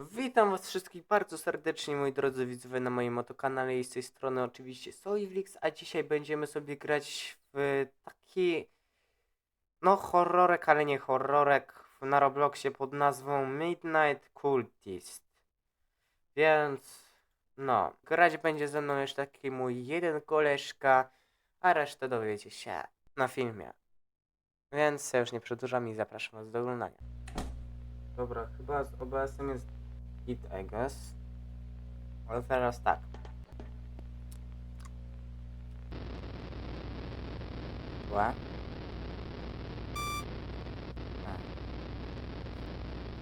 Witam was wszystkich bardzo serdecznie, moi drodzy widzowie, na moim otokanale i z tej strony oczywiście Soiflix, a dzisiaj będziemy sobie grać w taki, no horrorek, ale nie horrorek na Robloxie pod nazwą Midnight Cultist. Więc, no, grać będzie ze mną jeszcze taki mój jeden koleżka, a resztę dowiecie się na filmie. Więc ja już nie przedłużam i zapraszam was do oglądania. Dobra, chyba z OBS-em jest hit, I guess. Ale teraz tak. Ła. A,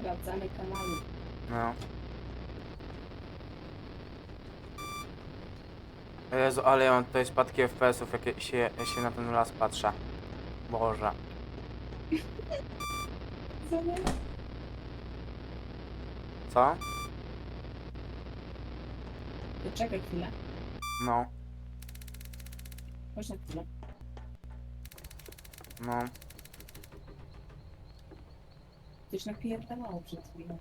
Sprawdzamy. No. Jezu, ale ja mam tutaj spadki FPS-ów, jak ja się, się na ten las patrzę. Boże. Co? Poczekaj chwilę. No, Chodź na chwilę. no. Coś napierdalało przed chwilą.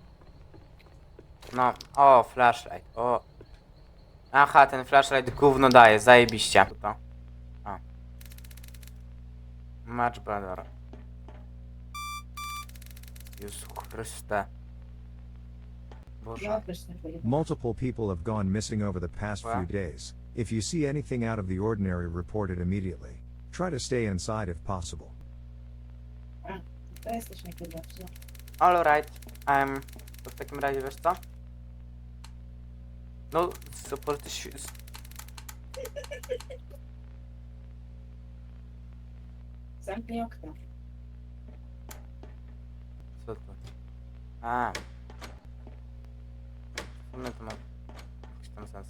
No, o, flashlight, o. Aha, ten flashlight gówno daje, zajebiście. To. O. Much better. Jezu Chryste. Multiple people have gone missing over the past Wow. few days. If you see anything out of the ordinary, report it immediately. Try to stay inside if possible. To jesteś najpierw. Alright, um, to w takim razie wiesz co? No, support ś- s- Zamknij okno. Co to? A. Sumie to ma jakiś tam sens.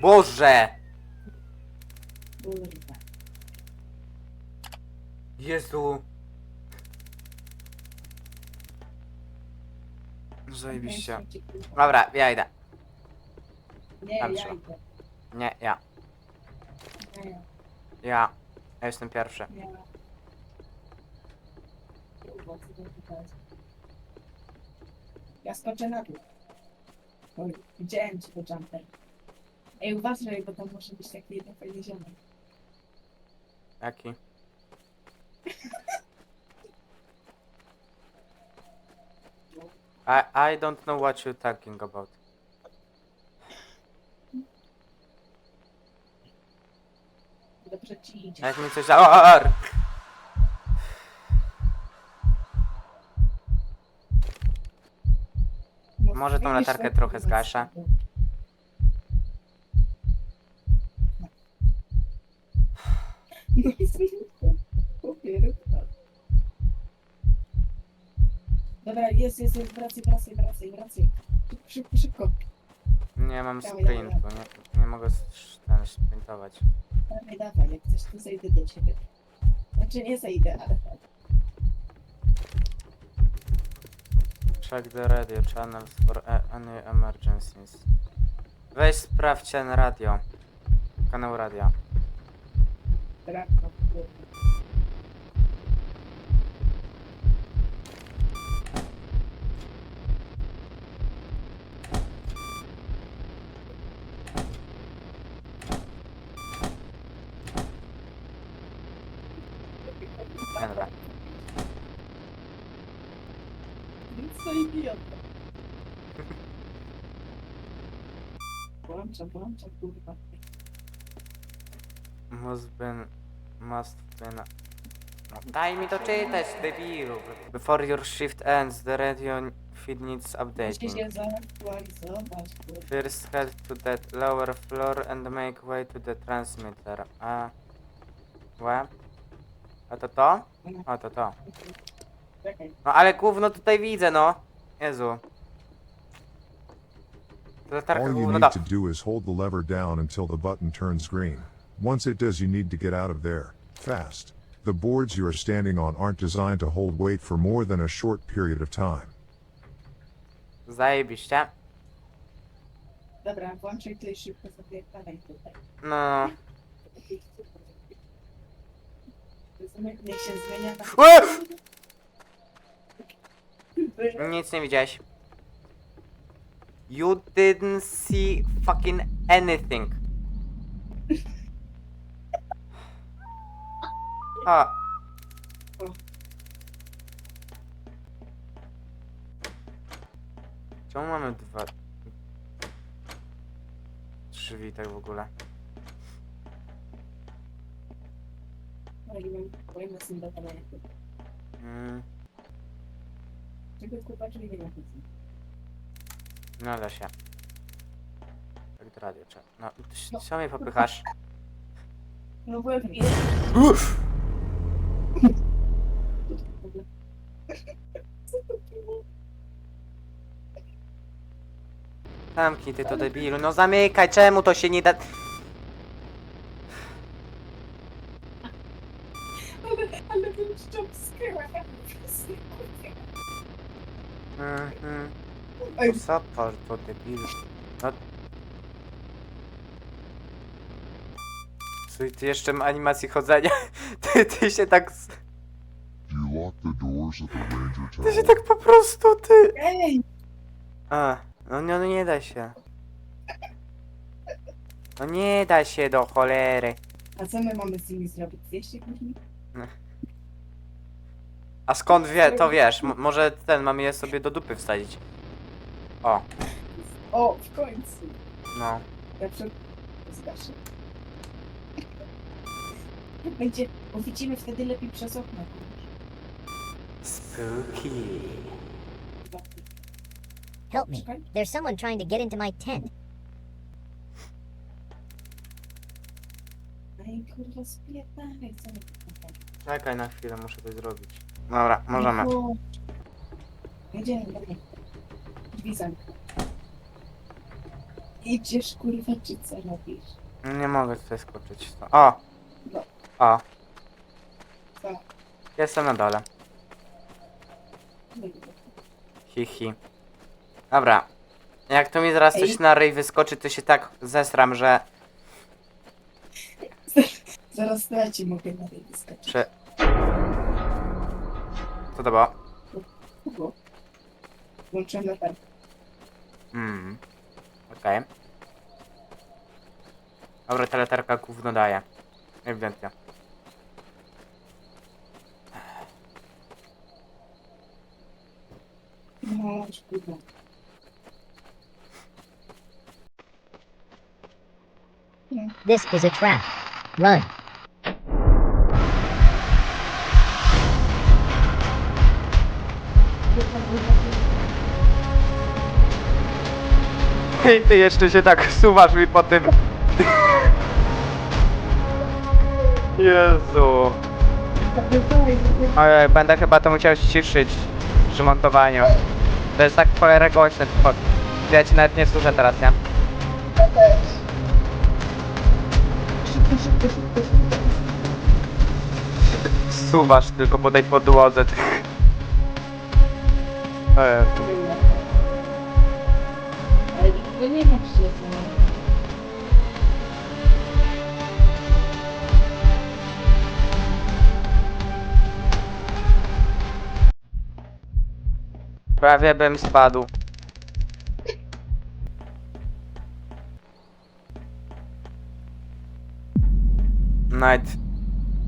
Boże! Kurwa. Jezu! Zajebiście. Dobra, ja idę. Nie, Tam ja trzeba. idę. Nie, ja. Nie, Ja. Ja jestem pierwszy. nie. Tutaj? Ja skoczę na dół. Oj, widziałem ci to jumper. Ej, uważaj, bo tam może być taki jeden fajny ziomek. Jaki? I, I don't know what you're talking about. Dobrze ci idzie. Jak mi coś za... O, o, o! Może tą widzisz, latarkę jak trochę zgaszę? No. Dobra, jest, jest, jest, wracaj, wracaj, wracaj, wracaj. Szybko, szybko. Nie mam Dawaj, sprintu, nie, nie mogę s- ten sprintować. Dawaj, dawaj, jak chcesz, to zejdę do ciebie. Znaczy nie zejdę, ale Check the radio channels for any emergencies. Weź sprawdź ten radio. Kanał radia. Brak, no, kurwa. Dobra. Co idiota. Włączam, włączam, kurwa. Must been... Must been... No, daj mi doczytać, debilu. Before your shift ends, the radio feed needs Musi updating. się zaktualizować, kurwa. First head to that lower floor and make way to the transmitter. A... Łe? A to to? A to to. Czekaj. No ale gówno tutaj widzę, no. Jezu. To latarka All you need to do is hold the lever down until the button turns green. Once it does, you need to get out of there, fast. The boards you are standing on aren't designed to hold weight for more than a short period of time. Zajebiście. Dobra, włączaj to i szybko sobie padaj tutaj. No. Zmy- Niech się zmienia Nic nie widziałeś. You didn't see fucking anything. A. Czemu mamy dwa drzwi tak w ogóle? Mm, Czego kurwa nie ma no da się. Tak do radio trzeba. No, ty- co mnie popychasz? No byłem i... Uff! Zamknij ty to debilu, no zamykaj, czemu to się nie da... Ale, ale bym jumpscare'a. Mhm. Ej, Zapal to debilu. No... Słuchaj, ty jeszcze ma animacji chodzenia. Ty, ty się tak... s- Do you lock the doors at the ranger Ty się tower? tak po prostu, ty... Ej! A, no, no, no nie da się. No nie da się do cholery. A co my mamy z nimi zrobić? 200 później? A skąd wie, to wiesz, m- może ten mamy je sobie do dupy wsadzić. O, O, w końcu. no. Ja przed... Zgaszę. Będzie... Bo widzimy wtedy lepiej przez okno. Spooky. Help me. Czekaj. There's someone trying to get into my tent. Ej, kurwa, spierdalaj, co my tu Czekaj na chwilę, muszę coś zrobić. Dobra, możemy. Jedziemy, dalej. Drzwi zamknę. Idziesz, kurwa, czy co robisz? Nie mogę tutaj skoczyć. O! No. O, Co? jestem na dole. Hi, hi. Dobra. Jak to mi zaraz coś Ej. na ryj wyskoczy, to się tak zesram, że... Zaraz to ja ci mogę na tej wyskoczyć. że... Co to było? Kogo? Włączyłem latarkę. Mm. Okej. Dobra, ta latarka gówno daje. Ewidentnie. No. This is a trap. Run. I ty jeszcze się tak suwasz mi po tym. Jezu. Ojej, będę chyba to musiał ściszyć przy montowaniu. To jest tak w cholerę głośne. Ja ci nawet nie słyszę teraz, nie? Suwasz tylko po tej podłodze. Ojej. To nie ma się. Prawie bym spadł. Night.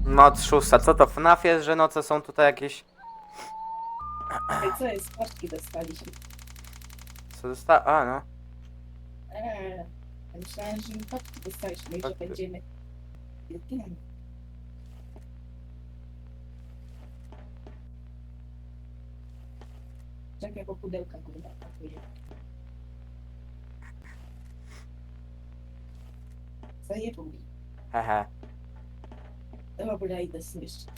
Noc szósta. Co to? FNAF jest, że noce są tutaj jakieś... Ej, co jest? Paczki dostaliśmy. Co dosta... A, no. Myślałem, że my paczki dostaliśmy i że Tak. będziemy... Jedynym. Czekaj, bo pudełka kurwa pakuje. Zajebał mi. Hehe. Dobra, idę sobie jeszcze.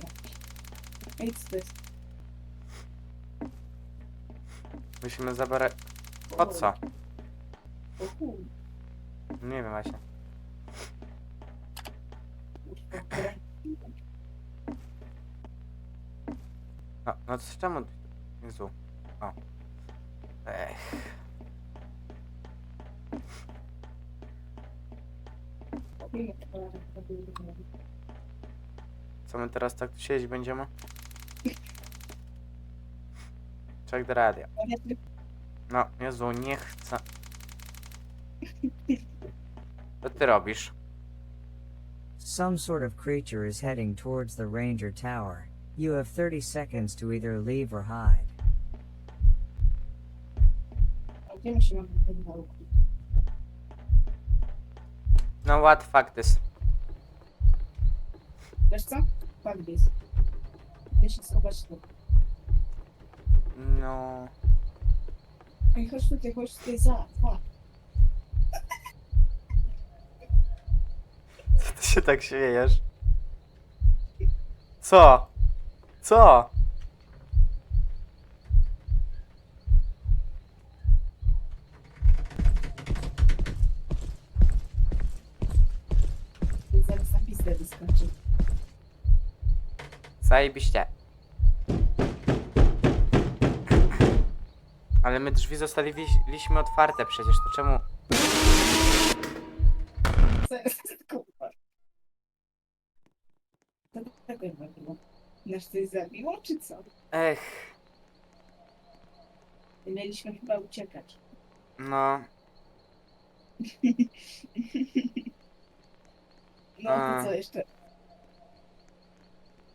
Ej, co to jest? Musimy zabrać... Po co? O chuj, Nie wiem właśnie. No, no co, czemu... Jezu. O. Ech. Co to my teraz tak tu siedzieć będziemy? Radio. Ja tylko No, Jezu, nie chcę. Co ty robisz? Some sort of creature is heading towards the Ranger Tower. You have 30 seconds to either leave or hide. A Gdzie my się mamy ten nauki? No what fuck this? Wiesz co? Fuck this. Idę się schować tu. No... Ej, chodź tutaj, chodź tutaj za, za. Się tak śmiejesz? Co? Co? Zajebiście. Ale my drzwi zostawiliśmy otwarte przecież, to czemu... Tego chyba było. Nasz coś zabiło, czy co? Ech, Mieliśmy chyba uciekać. no... No A. to co jeszcze?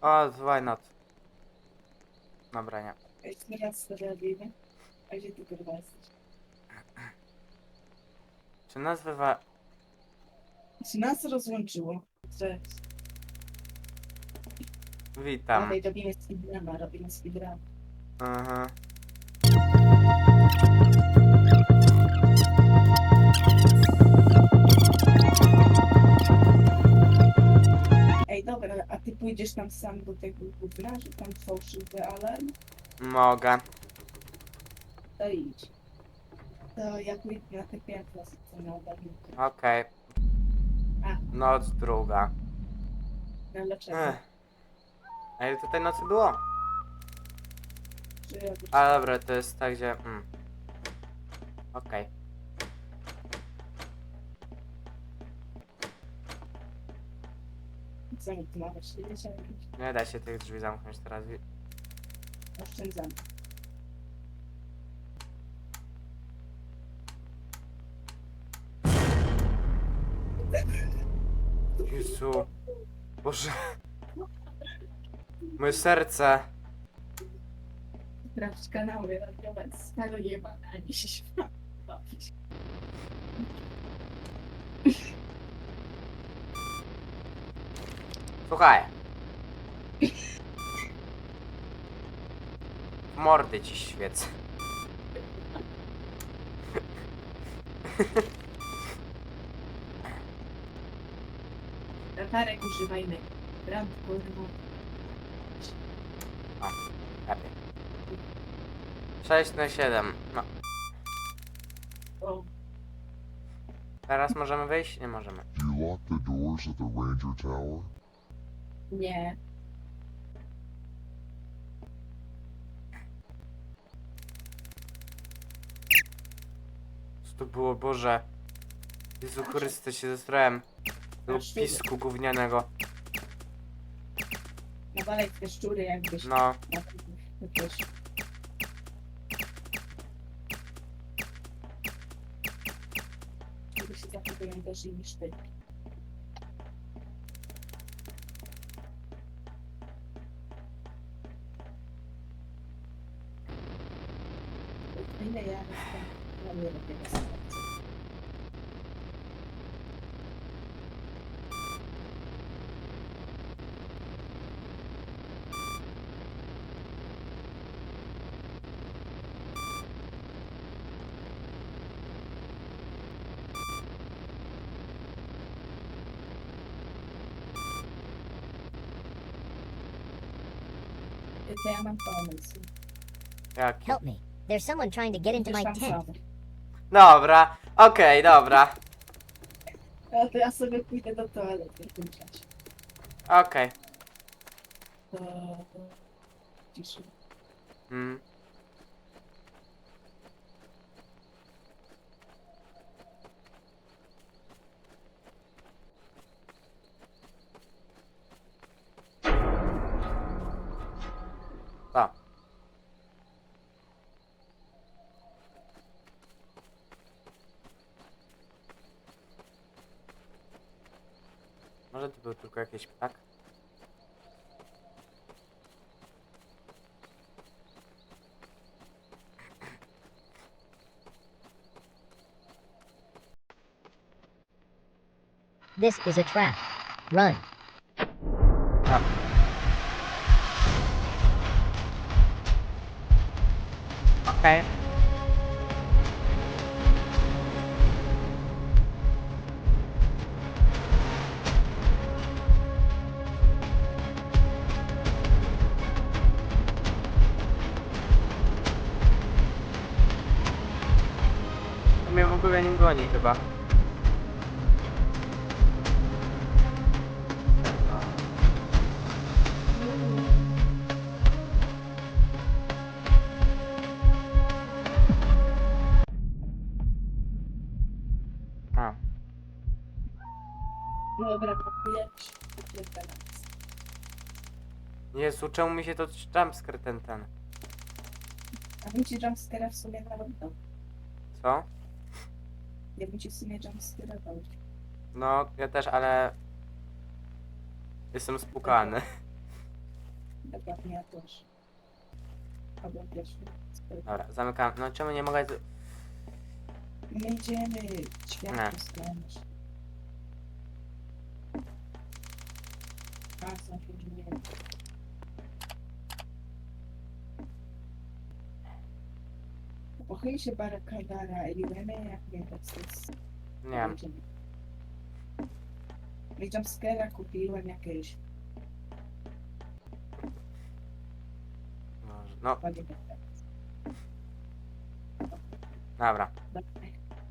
O, why not? Dobra, nie. Jeszcze raz to robimy. A gdzie ty kurwa jesteś? Czy nas wywa... Czy nas rozłączyło? Że... Witam. Dawaj, robimy speedruna, robimy speedrun. Aha. Ej, dobra, a ty pójdziesz tam sam do tego gówna, że tam fałszywy alarm? Mogę. To idź. To ja pójdę na te piętro, co na ogarnięcie. Okej. A. Noc druga. Na dlaczego? Ech. A ile tutaj nocy było? A dobra, to jest tak, gdzie... Mm. Okej. Mamy? 45? Nie da się tych drzwi zamknąć teraz. wi- Oszczędzamy. Jezu. Boże. Moje serce. Sprawdź kanały radiowe staro jebane, ani się śmiać. bawić. Słuchaj. W Mordy ci świecę. Latarek używajmy. Brand kurwa. Lepiej. 6 na 7. No. Teraz możemy wyjść? Nie możemy. You lock the doors at the Ranger Tower? nie. Co to było, Boże? Jezu Chryste, się zestrałem. Do pisku gównianego. Nawalaj te szczury jakbyś. No. Na jakieś. Żeby się zachowują gorzej niż ty. Ile To ja mam pomysł. Jaki? Help me. There's someone trying to get into my tam tent. Dobra, okej, dobra. A to ja sobie pójdę do toalety w tym czasie. Okej. To... to... Ciszy. Mm. Był tylko jakiś ptak? This is a trap. Run. A. Okej. Goni chyba. A. Dobra. Jezu, czemu mi się to jumpscare ten ten? A ci jumpscare'a w sumie narobił. Co? Ja bym ci w sumie jumpscare'ował. No, ja też, ale... Jestem spukany. Dokładnie ja też. Albo pierwszy. Dobra, zamykam. No czemu nie mogę... z- My idziemy Nie. światło skręć. A, są nie. Pochyli się barakadara i wiemy jak nie jest. Nie wiem. Jumpscare'a kupiłem jakieś Może- No, ładnie dobra.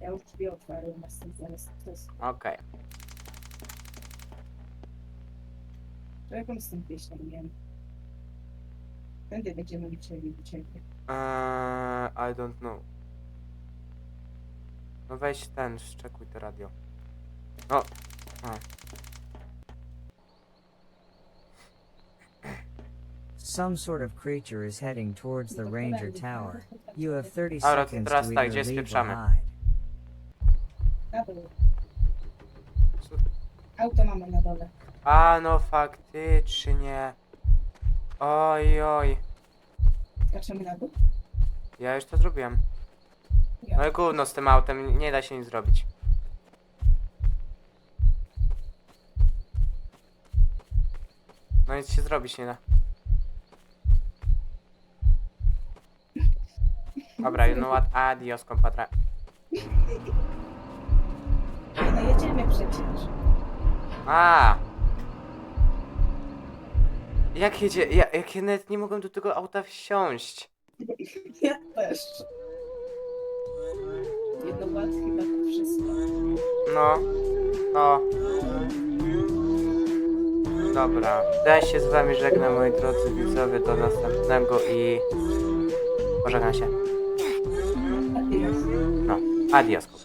Ja już drzwi otwarłem, a z tym zaraz to jest. Okej. Jaką z tym pieśnią wiem? Wtedy będziemy liczyli do ciebie. Eee, I don't know. No weź ten, szczekuj to radio. No. A. Some sort of creature is heading towards the ranger tower. You have 30 Dobra, to seconds teraz to tak, either gdzie leave or spieprzamy? hide. Co- Auto mamy na dole. A, no faktycznie. Oj, oj. Skaczemy na dół? Ja już to zrobiłem. Ja. No i gówno z tym autem, nie da się nic zrobić. No nic się zrobić nie da. Dobra, you know what? Adios, compadre. No jedziemy przecież. A. Jak jedzie? Ja, jak ja nawet nie mogłem do tego auta wsiąść. Ja też. Ład chyba to wszystko. No. O. Dobra. Ja się z wami żegnam, moi drodzy widzowie. Do następnego i... Pożegnam się. No. Adios.